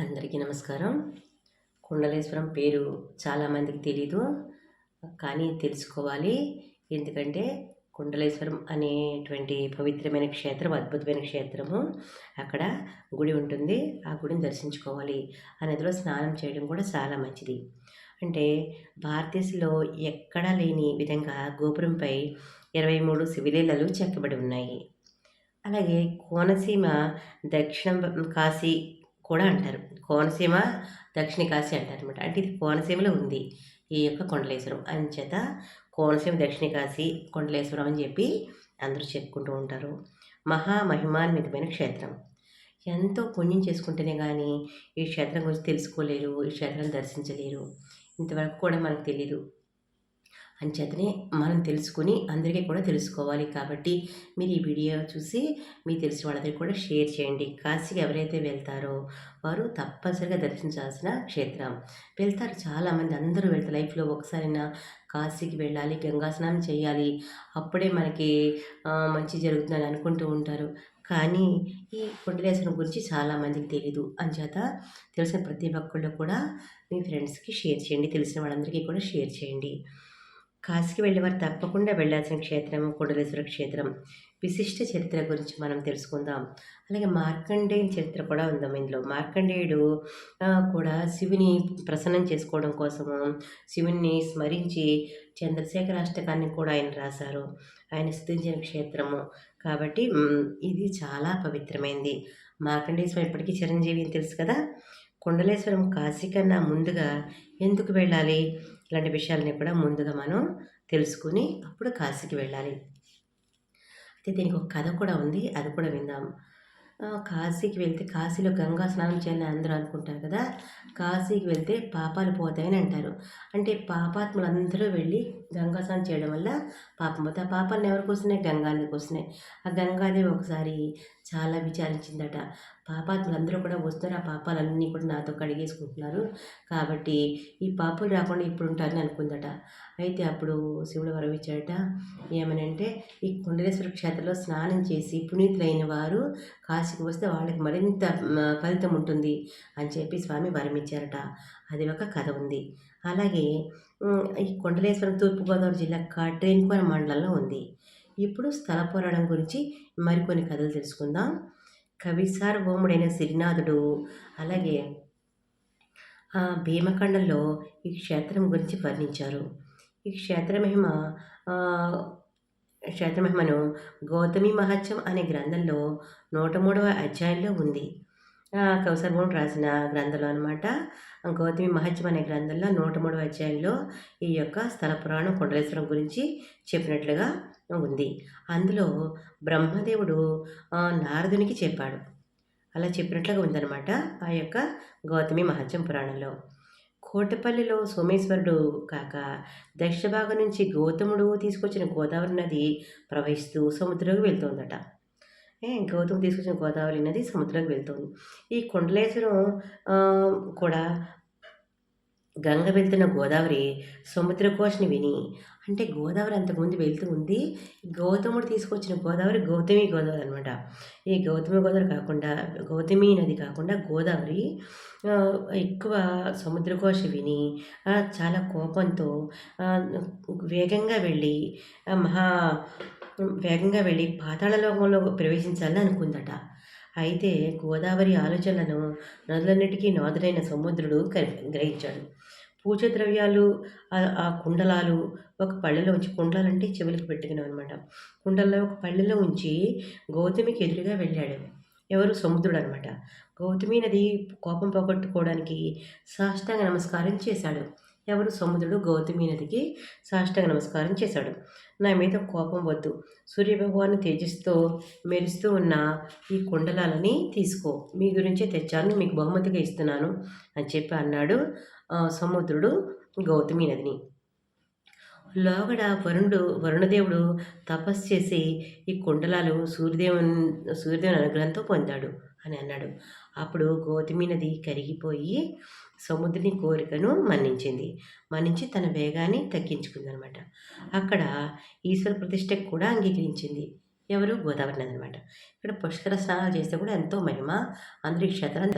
అందరికీ నమస్కారం. కుండలేశ్వరం పేరు చాలామందికి తెలీదు కానీ తెలుసుకోవాలి. ఎందుకంటే కుండలేశ్వరం అనేటువంటి పవిత్రమైన క్షేత్రం అద్భుతమైన క్షేత్రము. అక్కడ గుడి ఉంటుంది. ఆ గుడిని దర్శించుకోవాలి ఆ నదిలో స్నానం చేయడం కూడా చాలా మంచిది. అంటే భారతదేశంలో ఎక్కడా లేని విధంగా గోపురంపై ఇరవై మూడు శివలీలలు చెక్కబడి ఉన్నాయి. అలాగే కోనసీమ దక్షిణ కాశీ కూడా అంటారు. కోనసీమ దక్షిణ కాశీ అంటారు అనమాట అంటే ఇది కోనసీమలో ఉంది. ఈ యొక్క కొండలేశ్వరం. అంచేత కోనసీమ దక్షిణ కాశీ కొండలేశ్వరం అని చెప్పి అందరూ చెప్పుకుంటూ ఉంటారు. మహామహిమాన్వితమైన క్షేత్రం. ఎంతో పుణ్యం చేసుకుంటేనే కానీ ఈ క్షేత్రం గురించి తెలుసుకోలేరు ఈ క్షేత్రం దర్శించలేరు. ఇంతవరకు కూడా మనకు తెలియదు అంచేతనే మనం తెలుసుకుని అందరికీ కూడా తెలుసుకోవాలి. కాబట్టి మీరు ఈ వీడియో చూసి మీ తెలిసిన వాళ్ళందరికీ కూడా షేర్ చేయండి. కాశీకి ఎవరైతే వెళ్తారో వారు తప్పనిసరిగా దర్శించాల్సిన క్షేత్రం. వెళ్తారు చాలామంది. అందరూ వెళ్తారు. లైఫ్లో ఒకసారైనా కాశీకి వెళ్ళాలి గంగా స్నానం చేయాలి అప్పుడే మనకి మంచి జరుగుతుందని అనుకుంటూ ఉంటారు. కానీ ఈ కొండలేశ్వరం గురించి చాలామందికి తెలీదు. అంచేత తెలిసిన ప్రతి ఒక్కళ్ళు కూడా మీ ఫ్రెండ్స్కి షేర్ చేయండి. తెలిసిన వాళ్ళందరికీ కూడా షేర్ చేయండి. కాశీకి వెళ్ళేవారు తప్పకుండా వెళ్ళాల్సిన క్షేత్రం కొండలేశ్వర క్షేత్రం. విశిష్ట చరిత్ర గురించి మనం తెలుసుకుందాం. అలాగే మార్కండేయుని చరిత్ర కూడా ఉందాం ఇందులో. మార్కండేయుడు కూడా శివుని ప్రసన్నం చేసుకోవడం కోసము శివుని స్మరించి చంద్రశేఖర అష్టకాన్ని కూడా ఆయన రాశారు. ఆయన స్థుతించిన క్షేత్రము. కాబట్టి ఇది చాలా పవిత్రమైంది. మార్కండేశ్వరం ఇప్పటికీ చిరంజీవి అని తెలుసు కదా? కొండలేశ్వరం కాశీ కన్నా ముందుగా ఎందుకు వెళ్ళాలి? ఇలాంటి విషయాలని కూడా ముందుగా మనం తెలుసుకుని అప్పుడు కాశీకి వెళ్ళాలి. అయితే దీనికి ఒక కథ కూడా ఉంది. అది కూడా విందాం. కాశీకి వెళ్తే కాశీలో గంగా స్నానం చేయాలని అందరూ అనుకుంటారు కదా? కాశీకి వెళ్తే పాపాలు పోతాయని అంటారు. అంటే పాపాత్ములు అందరూ వెళ్ళి గంగా స్నానం చేయడం వల్ల పాపం పోతే ఆ పాపాలను ఎవరికి వస్తున్నాయి గంగాదేవికి వస్తున్నాయి ఆ గంగాదేవి ఒకసారి చాలా విచారించిందట. పాపాత్ములు అందరూ కూడా వస్తున్నారు. ఆ పాపాలన్నీ కూడా నాతో కడిగేసుకుంటున్నారు. కాబట్టి ఈ పాపలు రాకుండా ఇప్పుడు ఉంటారని అనుకుందట. అయితే అప్పుడు శివుడు వరం ఇచ్చాడట ఏమనంటే ఈ కుండలేశ్వర క్షేత్రంలో స్నానం చేసి పునీతులైన వారు కాశీకి వస్తే వాళ్ళకి మరింత ఫలితం ఉంటుంది అని చెప్పి స్వామి వరం ఇచ్చారట అది ఒక కథ ఉంది. అలాగే ఈ కొండలేశ్వరం తూర్పుగోదావరి జిల్లా ట్రైన్కోన మండలంలో ఉంది. ఇప్పుడు స్థల పోరాటం గురించి మరికొన్ని కథలు తెలుసుకుందాం. కవిసార్వభౌముడైన శ్రీనాథుడు అలాగే భీమఖండంలో ఈ క్షేత్రం గురించి వర్ణించారు. ఈ క్షేత్ర మహిమ క్షేత్రమహిమను గౌతమి మహత్యం అనే గ్రంథంలో నూట మూడవ అధ్యాయంలో ఉంది. కౌసర్భౌముడు రాసిన గ్రంథంలో అనమాట గౌతమి మహత్యం అనే గ్రంథంలో నూట మూడవ అధ్యాయంలో ఈ యొక్క స్థల పురాణం కొండలేశ్వరం గురించి చెప్పినట్లుగా ఉంది. అందులో బ్రహ్మదేవుడు నారదునికి చెప్పాడు. అలా చెప్పినట్లుగా ఉందన్నమాట ఆ యొక్క గౌతమి మహత్యం పురాణంలో. కోటపల్లిలో సోమేశ్వరుడు కాక దక్షిణ భాగం నుంచి గౌతముడు తీసుకొచ్చిన గోదావరి నది ప్రవహిస్తూ సముద్రంలోకి వెళ్తుందట. గౌతమ్ తీసుకొచ్చిన గోదావరి నది సముద్రంలోకి వెళ్తుంది. ఈ కొండలేశ్వరం కూడా గంగ వెళ్తున్న గోదావరి సముద్రకోశని విని అంటే గోదావరి అంతకుముందు వెళ్తూ ఉంది గౌతముడు తీసుకొచ్చిన గోదావరి గౌతమి గోదావరి అనమాట ఈ గౌతమి గోదావరి కాకుండా గౌతమి నది కాకుండా గోదావరి ఎక్కువ సముద్రకోశ విని చాలా కోపంతో వేగంగా వెళ్ళి మహా వేగంగా వెళ్ళి పాతాళలోకంలో ప్రవేశించాలని అనుకుందట. అయితే గోదావరి ఆలోచనలను నదులన్నిటికీ నాదులైన సముద్రుడు గ్రహించాడు. పూజ ద్రవ్యాలు ఆ కుండలాలు ఒక పళ్ళెలో ఉంచి కుండలంటే చెవులకు పెట్టుకున్నాం అనమాట కుండల్లో ఒక పళ్ళెలో ఉంచి గౌతమికి ఎదురుగా వెళ్ళాడు. ఎవరు? సముద్రుడు అనమాట గౌతమి నది కోపం పోగొట్టుకోవడానికి సాష్టాంగ నమస్కారం చేశాడు. ఎవరు సముద్రుడు గౌతమి నదికి సాష్టాంగ నమస్కారం చేశాడు. నా మీద కోపం వద్దు. సూర్యభగవాన్ తేజస్తో మెరుస్తూ ఉన్న ఈ కుండలాలని తీసుకో. మీ గురించే తెచ్చాను మీకు బహుమతిగా ఇస్తున్నాను అని చెప్పి అన్నాడు సముద్రుడు గౌతమి నదిని. లోగడ వరుణుడు వరుణదేవుడు తపస్సు చేసి ఈ కుండలాలు సూర్యదేవుని సూర్యదేవుని అనుగ్రహంతో పొందాడు అని అన్నాడు. అప్పుడు గౌతమి నది కరిగిపోయి సముద్రుని కోరికను మన్నించింది. మన్నించి తన వేగాన్ని తగ్గించుకుందనమాట. అక్కడ ఈశ్వర ప్రతిష్టకు కూడా అంగీకరించింది. ఎవరు? గోదావరి నది అనమాట ఇక్కడ పుష్కర స్నానాలు చేస్తే కూడా ఎంతో మహిమ అందరి క్షేత్రం